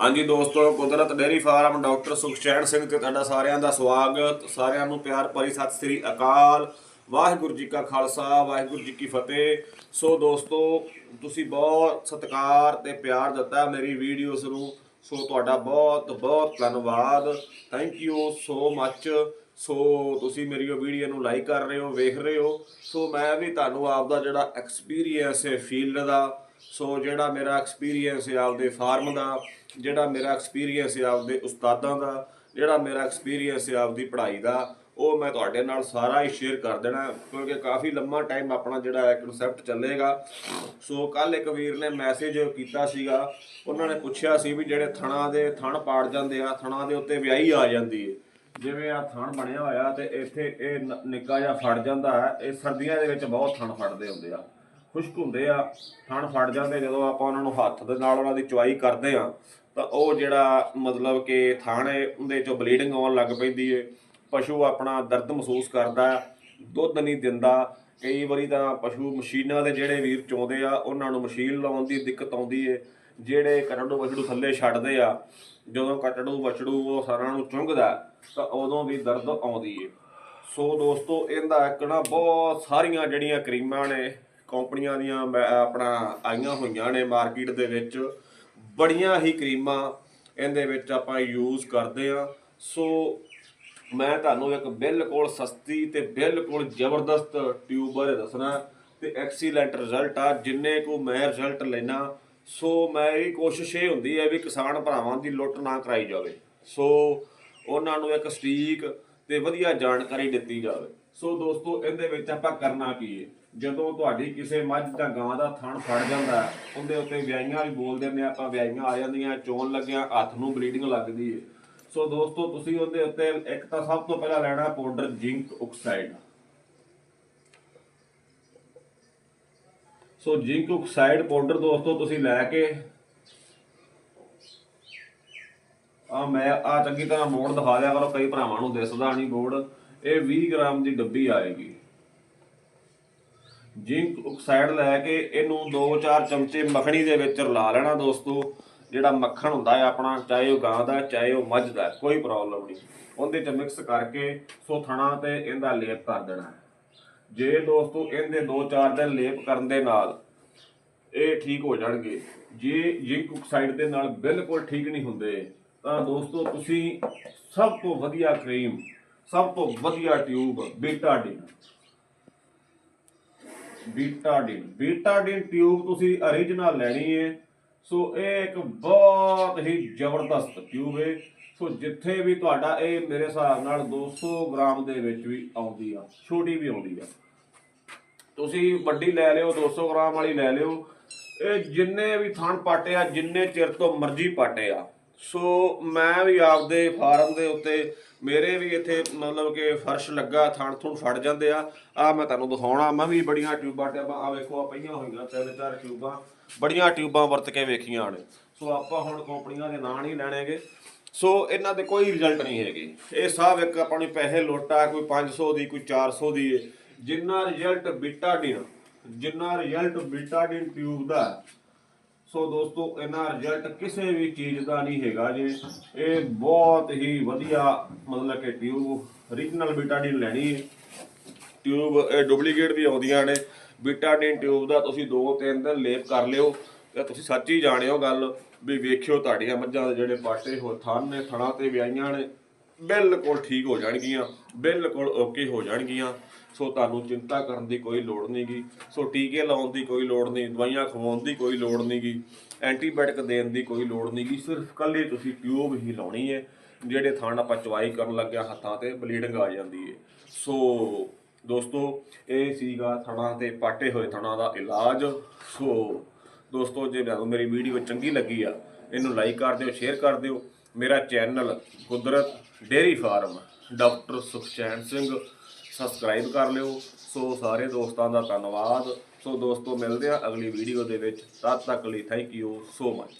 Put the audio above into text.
ਹਾਂਜੀ ਦੋਸਤੋ, Kudrat dairy farm doctor Sukhchain Singh ਤੇ ਤੁਹਾਡਾ ਸਾਰਿਆਂ ਦਾ ਸਵਾਗਤ। ਸਾਰਿਆਂ ਨੂੰ ਪਿਆਰ ਭਰੀ ਸਤਿ ਸ੍ਰੀ ਅਕਾਲ। ਵਾਹਿਗੁਰੂ ਜੀ ਕਾ ਖਾਲਸਾ, ਵਾਹਿਗੁਰੂ ਜੀ ਕੀ ਫਤਿਹ। ਸੋ ਦੋਸਤੋ, ਤੁਸੀਂ ਬਹੁਤ ਸਤਿਕਾਰ ਤੇ ਪਿਆਰ ਦਿੱਤਾ ਮੇਰੀ ਵੀਡੀਓਜ਼ ਨੂੰ। ਸੋ ਤੁਹਾਡਾ ਬਹੁਤ ਬਹੁਤ ਧੰਨਵਾਦ। ਥੈਂਕ ਯੂ ਸੋ ਮੱਚ ਸੋ ਤੁਸੀਂ ਮੇਰੀ ਉਹ ਵੀਡੀਓ ਨੂੰ ਲਾਈਕ ਕਰ ਰਹੇ ਹੋ, ਵੇਖ ਰਹੇ ਹੋ। ਸੋ ਮੈਂ ਵੀ ਤੁਹਾਨੂੰ ਆਪਦਾ ਜਿਹੜਾ ਐਕਸਪੀਰੀਅੰਸ ਹੈ ਫੀਲਡ ਦਾ ਸੋ ਜਿਹੜਾ ਮੇਰਾ ਐਕਸਪੀਰੀਅੰਸ ਹੈ ਆਪਦੇ ਫਾਰਮ ਦਾ, ਜਿਹੜਾ ਮੇਰਾ ਐਕਸਪੀਰੀਅੰਸ ਹੈ ਆਪਦੇ ਉਸਤਾਦਾਂ ਦਾ, ਜਿਹੜਾ ਮੇਰਾ ਐਕਸਪੀਰੀਅੰਸ ਹੈ ਆਪਦੀ ਪੜ੍ਹਾਈ ਦਾ, ਉਹ ਮੈਂ ਤੁਹਾਡੇ ਨਾਲ ਸਾਰਾ ਹੀ ਸ਼ੇਅਰ ਕਰ ਦੇਣਾ, ਕਿਉਂਕਿ ਕਾਫੀ ਲੰਮਾ ਟਾਈਮ ਆਪਣਾ ਜਿਹੜਾ ਹੈ ਕਨਸੈਪਟ ਚੱਲੇਗਾ। ਸੋ ਕੱਲ ਇੱਕ ਵੀਰ ਨੇ ਮੈਸੇਜ ਕੀਤਾ ਸੀਗਾ, ਉਹਨਾਂ ਨੇ ਪੁੱਛਿਆ ਸੀ ਵੀ ਜਿਹੜੇ ਥਣਾ ਦੇ ਥਣ ਪਾੜ ਜਾਂਦੇ ਆ, ਥਣਾ ਦੇ ਉੱਤੇ ਵਿਆਹੀ ਆ ਜਾਂਦੀ ਹੈ ਜਿਵੇਂ ਆ ਥਣ ਬਣਿਆ ਹੋਇਆ ਤੇ ਇੱਥੇ ਇਹ ਨ- ਨਿੱਕਾ ਜਿਹਾ ਫੜ ਜਾਂਦਾ ਹੈ, ਇਹ ਸਰਦੀਆਂ ਦੇ ਵਿੱਚ ਬਹੁਤ ਥਣ ਫੜਦੇ ਹੁੰਦੇ ਆ। ਖੁਸ਼ਕ ਹੁੰਦੇ ਆ, ਥਣ ਫੜ ਜਾਂਦੇ ਜਦੋਂ ਆਪਾਂ ਉਹਨਾਂ ਨੂੰ ਹੱਥ ਦੇ ਨਾਲ ਉਹਨਾਂ ਦੀ ਚੁਆਈ ਕਰਦੇ ਆ, ਤਾਂ ਉਹ ਜਿਹੜਾ ਮਤਲਬ ਕਿ ਥਾਣੇ ਉਹਦੇ ਚੋਂ ਬਲੀਡਿੰਗ ਆਉਣ ਲੱਗ ਪੈਂਦੀ ਏ। ਪਸ਼ੂ ਆਪਣਾ ਦਰਦ ਮਹਿਸੂਸ ਕਰਦਾ, ਦੁੱਧ ਨਹੀਂ ਦਿੰਦਾ। ਕਈ ਵਾਰੀ ਤਾਂ ਪਸ਼ੂ ਮਸ਼ੀਨਾਂ ਦੇ ਜਿਹੜੇ ਵੀਰ ਚੋਂਦੇ ਆ, ਉਹਨਾਂ ਨੂੰ ਮਸ਼ੀਨ ਲਾਉਣ ਦੀ ਦਿੱਕਤ ਆਉਂਦੀ ਏ। ਜਿਹੜੇ ਕਰੜੂ ਵਛੜੂ ਥੱਲੇ ਛੱਡਦੇ ਆ, ਜਦੋਂ ਕਟੜੂ ਵਛੜੂ ਉਹ ਸਾਰਿਆਂ ਨੂੰ ਚੁੰਗਦਾ, ਤਾਂ ਉਦੋਂ ਵੀ ਦਰਦ ਆਉਂਦੀ ਏ। ਸੋ ਦੋਸਤੋ, ਇਹਦਾ ਇੱਕ ਨਾ ਬਹੁਤ ਸਾਰੀਆਂ ਜਿਹੜੀਆਂ ਕਰੀਮਾਂ ਨੇ ਕੰਪਨੀਆਂ ਦੀਆਂ ਮੈਂ ਆਪਣਾ ਆਈਆਂ ਹੋਈਆਂ ਨੇ ਮਾਰਕੀਟ ਦੇ ਵਿੱਚ। ਬੜੀਆਂ ਹੀ ਕਰੀਮਾਂ ਇਹਦੇ ਵਿੱਚ ਆਪਾਂ ਯੂਜ਼ ਕਰਦੇ ਆ ਸੋ ਮੈਂ ਤੁਹਾਨੂੰ ਇੱਕ ਬਿਲਕੁਲ ਸਸਤੀ ਤੇ ਬਿਲਕੁਲ ਜ਼ਬਰਦਸਤ ਟਿਊਬ ਬਾਰੇ ਦੱਸਣਾ ਤੇ ਐਕਸੀਲੈਂਟ ਰਿਜ਼ਲਟ ਆ, ਜਿੰਨੇ ਕੋ ਮੈਂ ਰਿਜ਼ਲਟ ਲੈਣਾ ਸੋ ਮੇਰੀ ਕੋਸ਼ਿਸ਼ ਇਹ ਹੁੰਦੀ ਹੈ ਵੀ ਕਿਸਾਨ ਭਰਾਵਾਂ ਦੀ ਲੁੱਟ ਨਾ ਕਰਾਈ ਜਾਵੇ। ਸੋ ਉਹਨਾਂ ਨੂੰ ਇੱਕ ਸਟੀਕ ਤੇ ਵਧੀਆ ਜਾਣਕਾਰੀ ਦਿੱਤੀ ਜਾਵੇ। ਸੋ ਦੋਸਤੋ, ਇਹਦੇ ਵਿੱਚ ਆਪਾਂ ਕਰਨਾ ਕੀ ਹੈ? ਜਦੋਂ ਤੁਹਾਡੀ ਕਿਸੇ ਮੱਝ ਜਾਂ ਗਾਂ ਦਾ ਥਣ ਫੜ ਜਾਂਦਾ ਉਹਦੇ ਉੱਤੇ ਵਿਆਹੀਆਂ ਵੀ ਬੋਲ ਦਿੰਦੇ ਆ ਆਪਾਂ ਵਿਆਹੀਆਂ ਆ ਜਾਂਦੀਆਂ, ਚੋਣ ਲੱਗਿਆ, ਹੱਥ ਨੂੰ ਬਲੀਡਿੰਗ ਲੱਗਦੀ ਹੈ ਸੋ ਦੋਸਤੋ, ਤੁਸੀਂ ਉਹਦੇ ਉੱਤੇ ਇੱਕ ਤਾਂ ਸਭ ਤੋਂ ਪਹਿਲਾਂ ਲੈਣਾ powder zinc oxide. So zinc oxide powder ਦੋਸਤੋ, ਤੁਸੀਂ ਲੈ ਕੇ ਆ ਮੈਂ ਆ ਚੰਗੀ ਤਰ੍ਹਾਂ ਬੋਰਡ ਦਿਖਾ ਦਿਆ ਕਰੋ, ਕਈ ਭਰਾਵਾਂ ਨੂੰ ਦਿਸਦਾ ਨਹੀਂ ਬੋਰਡ। ਇਹ 20 ਗ੍ਰਾਮ ਦੀ ਡੱਬੀ ਆਏਗੀ। ਜ਼ਿੰਕ ਆਕਸਾਈਡ ਲੈ ਕੇ ਇਹਨੂੰ 2-4 ਚਮਚੇ ਮੱਖਣੀ ਦੇ ਵਿੱਚ ਰਲਾ ਲੈਣਾ ਦੋਸਤੋ। ਜਿਹੜਾ ਮੱਖਣ ਹੁੰਦਾ ਹੈ ਆਪਣਾ, ਚਾਹੇ ਉਹ ਗਾਂ ਦਾ, ਚਾਹੇ ਉਹ ਮੱਝ ਦਾ, ਕੋਈ ਪ੍ਰੋਬਲਮ ਨਹੀਂ। ਉਹਦੇ ਚ ਮਿਕਸ ਕਰਕੇ ਸੋ ਥਣਾ ਤੇ ਇਹਦਾ ਲੇਪ ਕਰ ਦੇਣਾ ਜੇ ਦੋਸਤੋ ਇਹਦੇ 2-4 ਦਿਨ ਲੇਪ ਕਰਨ ਦੇ ਨਾਲ ਇਹ ਠੀਕ ਹੋ ਜਾਣਗੇ, ਜੇ ਜ਼ਿੰਕ ਆਕਸਾਈਡ ਦੇ ਨਾਲ ਬਿਲਕੁਲ ਠੀਕ ਨਹੀਂ ਹੁੰਦੇ, ਤਾਂ ਦੋਸਤੋ ਤੁਸੀਂ ਸਭ ਤੋਂ ਵਧੀਆ ਕਰੀਮ ਸਭ ਤੋਂ ਵਧੀਆ tube beta D. Betadine. Betadine tube ਤੁਸੀਂ origignal ਲੈਣੀ ਹੈ ਸੋ ਇਹ ਇੱਕ ਬਹੁਤ ਹੀ ਜ਼ਬਰਦਸਤ ਟਿਊਬ ਹੈ ਸੋ ਜਿੱਥੇ ਵੀ ਤੁਹਾਡਾ ਇਹ ਮੇਰੇ ਹਿਸਾਬ ਨਾਲ 200 ਗ੍ਰਾਮ ਦੇ ਵਿੱਚ ਵੀ ਆਉਂਦੀ ਆ। ਛੋਟੀ ਵੀ ਆਉਂਦੀ ਆ। ਤੁਸੀਂ ਵੱਡੀ ਲੈ ਲਿਓ 200 ਗ੍ਰਾਮ ਵਾਲੀ ਲੈ ਲਿਓ। ਇਹ ਜਿੰਨੇ ਵੀ ਥਣ ਪਾਟੇ ਆ, ਜਿੰਨੇ ਚਿਰ ਤੋਂ ਮਰਜ਼ੀ ਪਾਟੇ ਆ। ਸੋ ਮੈਂ ਵੀ ਆਪਦੇ ਫਾਰਮ ਦੇ ਉੱਤੇ, ਮੇਰੇ ਵੀ ਇੱਥੇ ਮਤਲਬ ਕਿ ਫਰਸ਼ ਲੱਗਾ, ਥਣ ਥੁਣ ਫੜ ਜਾਂਦੇ ਆ। ਆ ਮੈਂ ਤੁਹਾਨੂੰ ਦਿਖਾਉਣਾ, ਮੈਂ ਵੀ ਬੜੀਆਂ ਟਿਊਬਾਂ ਟਿਊਬਾਂ ਆ ਵੇਖੋ ਆ ਪਈਆਂ ਹੋਈਆਂ, ਤਿੰਨ ਚਾਰ ਟਿਊਬਾਂ, ਬੜੀਆਂ ਟਿਊਬਾਂ ਵਰਤ ਕੇ ਵੇਖੀਆਂ ਨੇ। ਸੋ ਆਪਾਂ ਹੁਣ ਕੰਪਨੀਆਂ ਦੇ ਨਾਂ ਨਹੀਂ ਲੈਣੇਗੇ। ਸੋ ਇਹਨਾਂ ਦੇ ਕੋਈ ਰਿਜ਼ਲਟ ਨਹੀਂ ਹੈਗੇ। ਇਹ ਸਭ ਇੱਕ ਆਪਾਂ ਨੂੰ ਪੈਸੇ ਲੋਟਾ ਕੋਈ 500 ਦੀ, ਕੋਈ 400 ਦੀ। ਜਿੰਨਾ ਰਿਜ਼ਲਟ ਬੀਟਾਡੀਨ, ਜਿੰਨਾ ਰਿਜ਼ਲਟ ਬੀਟਾਡੀਨ ਟਿਊਬ ਦਾ ਸੋ ਦੋਸਤੋ ਇਹਨਾਂ ਰਿਜ਼ਲਟ ਕਿਸੇ ਵੀ ਚੀਜ਼ ਦਾ ਨਹੀਂ ਹੈਗਾ ਜੇ। ਇਹ ਬਹੁਤ ਹੀ ਵਧੀਆ, ਮਤਲਬ ਕਿ ਟਿਊਬ origignal ਬੀਟਾਡੀਨ ਲੈਣੀ ਹੈ। ਟਿਊਬ ਇਹ ਡੁਪਲੀਕੇਟ ਵੀ ਆਉਂਦੀਆਂ ਨੇ। ਬੀਟਾਡੀਨ ਟਿਊਬ ਦਾ ਤੁਸੀਂ 2-3 ਦਿਨ ਲੇਪ ਕਰ ਲਿਓ। ਤੇ ਤੁਸੀਂ ਸੱਚ ਹੀ ਜਾਣਿਓ ਗੱਲ ਵੀ ਵੇਖਿਓ ਤੁਹਾਡੀਆਂ ਮੱਝਾਂ ਦੇ ਜਿਹੜੇ ਪਾਟੇ ਹੋ ਥਣ ਨੇ, ਥਣਾ ਤੇ ਵਿਆਈਆਂ ਨੇ। ਬਿਲਕੁਲ ਠੀਕ ਹੋ ਜਾਣਗੀਆਂ, ਬਿਲਕੁਲ ਓਕੇ ਹੋ ਜਾਣਗੀਆਂ। ਸੋ ਤੁਹਾਨੂੰ ਚਿੰਤਾ ਕਰਨ ਦੀ ਕੋਈ ਲੋੜ ਨਹੀਂਗੀ। ਸੋ ਟੀਕੇ ਲਾਉਣ ਦੀ ਕੋਈ ਲੋੜ ਨਹੀਂ, ਦਵਾਈਆਂ ਖਵਾਉਣ ਦੀ ਕੋਈ ਲੋੜ ਨਹੀਂਗੀ ਐਂਟੀਬਾਇਓਟਿਕ ਦੇਣ ਦੀ ਕੋਈ ਲੋੜ ਨਹੀਂਗੀ, ਸਿਰਫ ਕੱਲੇ ਤੁਸੀਂ ਟਿਊਬ ਹੀ ਲਾਉਣੀ ਹੈ, ਜਿਹੜੇ ਥਾਂ ਆਪਾਂ ਚਵਾਈ ਕਰਨ ਲੱਗਿਆ ਹੱਥਾਂ ਤੇ ਬਲੀਡਿੰਗ ਆ ਜਾਂਦੀ ਹੈ। ਸੋ ਦੋਸਤੋ, ਇਹ ਸੀਗਾ ਥਣਾ ਤੇ ਪਾਟੇ ਹੋਏ ਥਣਾ ਦਾ ਇਲਾਜ। ਸੋ ਦੋਸਤੋ, ਜੇ ਤੁਹਾਨੂੰ ਮੇਰੀ ਵੀਡੀਓ ਚੰਗੀ ਲੱਗੀ ਆ, ਇਹਨੂੰ ਲਾਈਕ ਕਰ ਦਿਓ ਸ਼ੇਅਰ ਕਰ ਦਿਓ। ਮੇਰਾ channel Kudrat dairy farm, doctor Sukhchain Singh. Subscribe ਕਰ ਲਿਓ। ਸੋ ਸਾਰੇ ਦੋਸਤਾਂ ਦਾ ਧੰਨਵਾਦ। ਸੋ ਦੋਸਤੋ, ਮਿਲਦੇ ਆ ਅਗਲੀ ਵੀਡੀਓ ਦੇ ਵਿੱਚ। ਤਦ ਤੱਕ ਲਈ ਥੈਂਕ ਯੂ ਸੋ ਮਚ